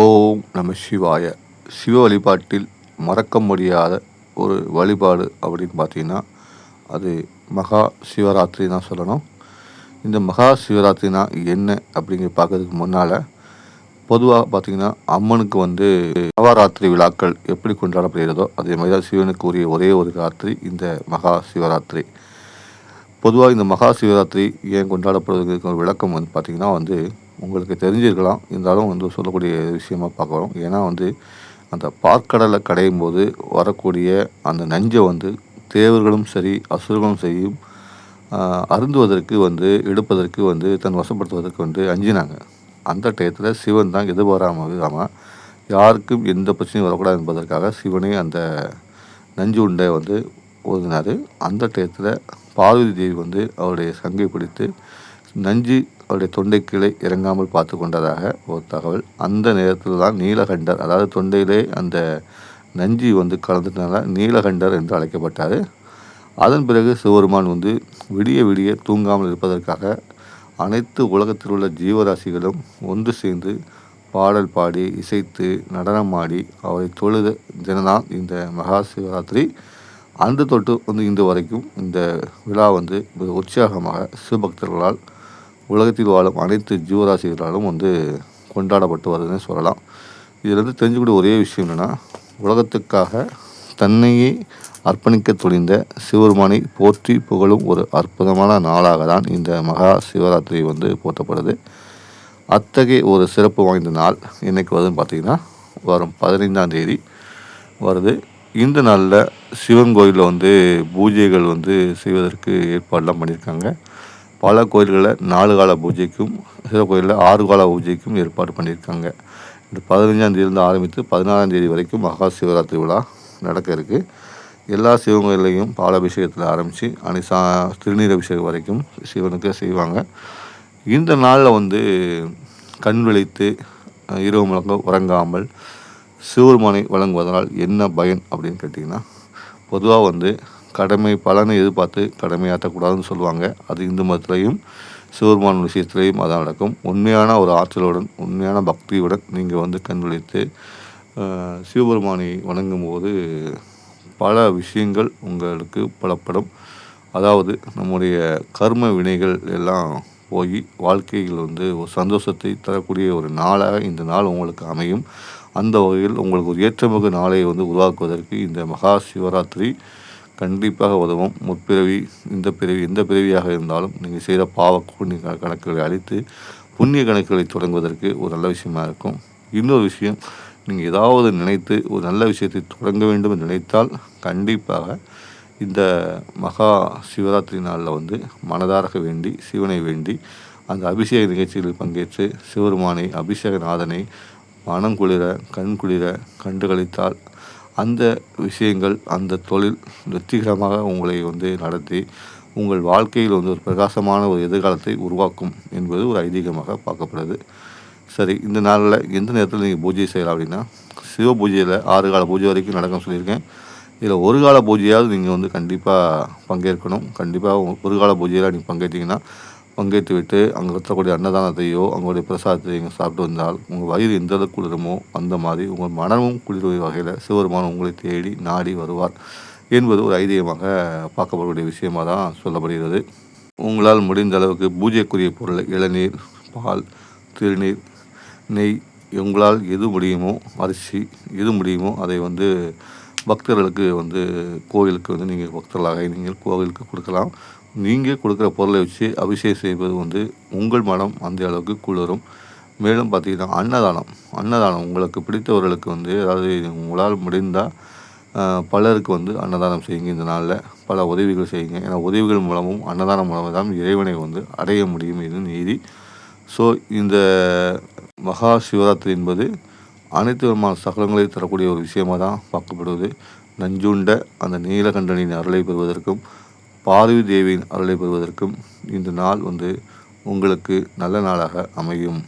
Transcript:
ஓம் நம சிவாய. சிவ வழிபாட்டில் மறக்க முடியாத ஒரு வழிபாடு அப்படின்னு பார்த்தீங்கன்னா அது மகா சிவராத்திரி தான் சொல்லணும். இந்த மகா சிவராத்திரினா என்ன அப்படிங்கிற பார்க்கறதுக்கு முன்னால் பொதுவாக பார்த்திங்கன்னா அம்மனுக்கு வந்து நவராத்திரி விழாக்கள் எப்படி கொண்டாடப்படுகிறதோ அதே மாதிரி தான் சிவனுக்கு உரிய ஒரே ஒரு ராத்திரி இந்த மகா சிவராத்திரி. பொதுவாக இந்த மகா சிவராத்திரி ஏன் கொண்டாடப்படுவதற்கு ஒரு விளக்கம் வந்து பார்த்திங்கன்னா வந்து உங்களுக்கு தெரிஞ்சிருக்கலாம். இருந்தாலும் வந்து சொல்லக்கூடிய விஷயமாக பார்க்குறோம் ஏன்னா வந்து அந்த பார்க்கடலை கடையும் போது வரக்கூடிய அந்த நஞ்சை வந்து தேவர்களும் சரி அசுரர்களும் செய்யும் அருந்துவதற்கு வந்து எடுப்பதற்கு வந்து தன் வசப்படுத்துவதற்கு வந்து அஞ்சினாங்க. அந்த டயத்தில் சிவன் தான் எதிர்பாராமல் இல்லாமல் யாருக்கும் எந்த பிரச்சனையும் வரக்கூடாது என்பதற்காக சிவனே அந்த நஞ்சு உண்டை வந்து ஓதினார் அந்த டயத்தில் பார்வதி தேவி வந்து அவருடைய சங்கை பிடித்து நஞ்சு அவருடைய தொண்டை கீழே இறங்காமல் பார்த்து கொண்டதாக ஒரு தகவல். அந்த நேரத்தில் தான் நீலகண்டர் அதாவது தொண்டையிலே அந்த நஞ்சு வந்து கலந்துட்டனால நீலகண்டர் என்று அழைக்கப்பட்டார். அதன் பிறகு சிவருமான் வந்து விடிய விடிய தூங்காமல் இருப்பதற்காக அனைத்து உலகத்தில் உள்ள ஜீவராசிகளும் ஒன்று சேர்ந்து பாடல் பாடி இசைத்து நடனமாடி அவரை தொழுத தினம்தான் இந்த மகா சிவராத்திரி. அன்று தொட்டு வந்து இன்று வரைக்கும் இந்த விழா வந்து உற்சாகமாக சிவபக்தர்களால் உலகத்தில் வாழும் அனைத்து ஜீவராசிகளாலும் வந்து கொண்டாடப்பட்டு வருதுன்னு சொல்லலாம். இதிலிருந்து தெரிஞ்சுக்கூடிய ஒரே விஷயம் என்னென்னா உலகத்துக்காக தன்னையே அர்ப்பணிக்க துணிந்த சிவருமானை போற்றி புகழும் ஒரு அற்புதமான நாளாக தான் இந்த மகா சிவராத்திரி வந்து போற்றப்படுது. அத்தகைய ஒரு சிறப்பு வாய்ந்த நாள் இன்றைக்கு வருதுன்னு பார்த்திங்கன்னா வரும் பதினைந்தாம் தேதி வருது. இந்த நாளில் சிவன் கோயிலில் வந்து பூஜைகள் வந்து செய்வதற்கு ஏற்பாடெலாம் பண்ணியிருக்காங்க. பல கோயில்களில் நாலு கால பூஜைக்கும் சில கோயிலில் ஆறு கால பூஜைக்கும் ஏற்பாடு பண்ணியிருக்காங்க. இந்த பதினஞ்சாந்தேதியிலேருந்து ஆரம்பித்து பதினாறாம் தேதி வரைக்கும் மகா சிவராத்திரி விழா நடக்க இருக்குது எல்லா சிவன் கோயிலையும் பாலாபிஷேகத்தில் ஆரம்பித்து அனிசா திருநீர் அபிஷேகம் வரைக்கும் சிவனுக்கு செய்வாங்க. இந்த நாளில் வந்து கண் விழித்து இரவு முழங்க உறங்காமல் சிவருமானை வழங்குவதனால் என்ன பயன் அப்படின்னு கேட்டிங்கன்னா பொதுவாக வந்து கடமை பலனை எதிர்பார்த்து கடமையாற்றக்கூடாதுன்னு சொல்லுவாங்க. அது இந்து மதத்திலையும் சிவருமான விஷயத்திலையும் அதான் நடக்கும். உண்மையான ஒரு ஆற்றலுடன் உண்மையான பக்தியுடன் நீங்கள் வந்து கண் சிவபெருமானை வணங்கும் போது பல விஷயங்கள் உங்களுக்கு புலப்படும். அதாவது நம்முடைய கர்ம வினைகள் எல்லாம் போய் வாழ்க்கையில் வந்து ஒரு சந்தோஷத்தை தரக்கூடிய ஒரு நாளாக இந்த நாள் உங்களுக்கு அமையும். அந்த வகையில் உங்களுக்கு ஒரு ஏற்றமிகு நாளை வந்து உருவாக்குவதற்கு இந்த மகா சிவராத்திரி கண்டிப்பாக உதவும். முற்பிறவி இந்த பிறவி எந்த பிறவியாக இருந்தாலும் நீங்கள் செய்த பாவ புண்ணிய கணக்குகளை அழித்து புண்ணிய கணக்குகளை தொடங்குவதற்கு ஒரு நல்ல விஷயமா இருக்கும். இன்னொரு விஷயம் நீங்கள் ஏதாவது நினைத்து ஒரு நல்ல விஷயத்தை தொடங்க வேண்டும் என்று நினைத்தால் கண்டிப்பாக இந்த மகா சிவராத்திரி நாளில் வந்து மனதாரக வேண்டி சிவனை வேண்டி அந்த அபிஷேக நிகழ்ச்சிகளில் பங்கேற்று சிவருமானை அபிஷேகநாதனை மனம் குளிர கண் குளிர கண்டுகளித்தால் அந்த விஷயங்கள் அந்த தொழில் வெற்றிகரமாக உங்களை வந்து நடத்தி உங்கள் வாழ்க்கையில் வந்து ஒரு பிரகாசமான ஒரு எதிர்காலத்தை உருவாக்கும் என்பது ஒரு ஐதீகமாக பார்க்கப்படுது. சரி இந்த நாளில் எந்த நேரத்தில் நீங்கள் பூஜை செய்யலாம் அப்படின்னா சிவ பூஜையில் ஆறு கால பூஜை வரைக்கும் நடக்கும் சொல்லியிருக்கேன். இதில் ஒரு கால பூஜையாவது நீங்கள் வந்து கண்டிப்பாக பங்கேற்கணும். கண்டிப்பாக ஒரு கால பூஜையில் நீங்கள் பங்கேற்றீங்கன்னா பங்கேற்று விட்டு அங்கே இருக்கக்கூடிய அன்னதானத்தையோ அவங்களுடைய பிரசாதத்தை சாப்பிட்டு வந்தால் உங்கள் வயிறு எந்த அளவுக்கு குளிருமோ அந்த மாதிரி உங்கள் மனமும் குளிர்வு வகையில் சிவருமானம் உங்களை தேடி நாடி வருவார் என்பது ஒரு ஐதீகமாக பார்க்கப்படக்கூடிய விஷயமாக தான் சொல்லப்படுகிறது. உங்களால் முடிந்த அளவுக்கு பூஜைக்குரிய பொருள் இளநீர் பால் திருநீர் நெய் உங்களால் எது முடியுமோ அரிசி எது முடியுமோ அதை வந்து பக்தர்களுக்கு வந்து கோவிலுக்கு வந்து நீங்கள் பக்தர்களாக நீங்கள் கோவிலுக்கு கொடுக்கலாம். நீங்கள் கொடுக்குற பொருளை வச்சு அபிஷேகம் செய்வது வந்து உங்கள் மனம் அந்த அளவுக்கு குளிரும். மேலும் பார்த்திங்கன்னா அன்னதானம். அன்னதானம் உங்களுக்கு பிடித்தவர்களுக்கு வந்து அதாவது உங்களால் முடிந்தால் பலருக்கு வந்து அன்னதானம் செய்யுங்க இந்த நாளில். பல உதவிகள் செய்யுங்க. ஏன்னா உதவிகள் மூலமும் அன்னதானம் மூலமாக தான் இறைவனை வந்து அடைய முடியும் இது நீதி. ஸோ இந்த மகா சிவராத்திரி என்பது அனைத்து விதமான சகலங்களையும் தரக்கூடிய ஒரு விஷயமாக தான் பார்க்கப்படுவது. நஞ்சுண்ட அந்த நீலகண்டனின் அருளை பெறுவதற்கும் பார்வதி தேவியின் அருளை பெறுவதற்கும் இந்த நாள் வந்து உங்களுக்கு நல்ல நாளாக அமையும்.